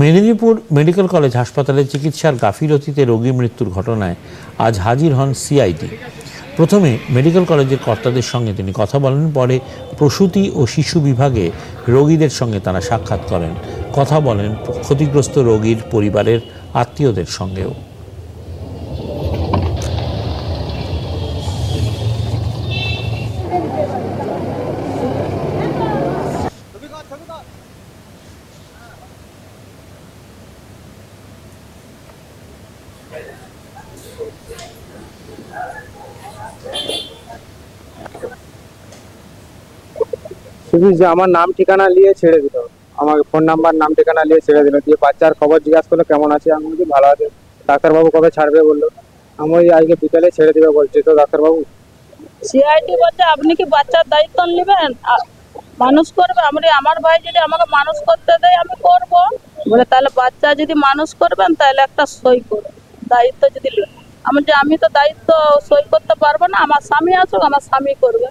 Medinipur medical college হাসপাতালে চিকিৎসার গাফিলতিতে রোগী মৃত্যুর ঘটনায় আজ হাজির হন সিআইডি। প্রথমে মেডিকেল কলেজের কর্তাদের সঙ্গে তিনি কথা বলেন, পরে প্রসূতি ও শিশু বিভাগে রোগীদের সঙ্গে তারা সাক্ষাৎ করেন। কথা বলেন ক্ষতিগ্রস্ত রোগীর পরিবারের আত্মীয়দের সঙ্গেও। যে আমার নাম ঠিকানা নিয়ে ছেড়ে দিল। আমার ফোন নাম্বার নাম ঠিকানা নিয়ে ছেড়ে দিল। দিয়ে বাচ্চার খবর জিজ্ঞাসা করল, কেমন আছে? আমি বলছি, ভালো আছে। ডাক্তারবাবু কবে ছাড়বে বলল। আমি আজকে বিকালে ছেড়ে দিবে বলছি। তো ডাক্তারবাবু সিআইডি বলছে আপনি কি বাচ্চার দায়িত্ব নেবেন? মানুষ করবে? আমি আমার ভাই যদি আমাকে মানুষ করতে দেয়, আমি করব। বলে, তাহলে বাচ্চা যদি মানুষ করবেন, তাহলে একটা সই করুন দায়িত্ব যদি। আমি যে আমি তো দায়িত্ব সই করতে পারব না, আমার স্বামী আসুক, আমার স্বামী করবে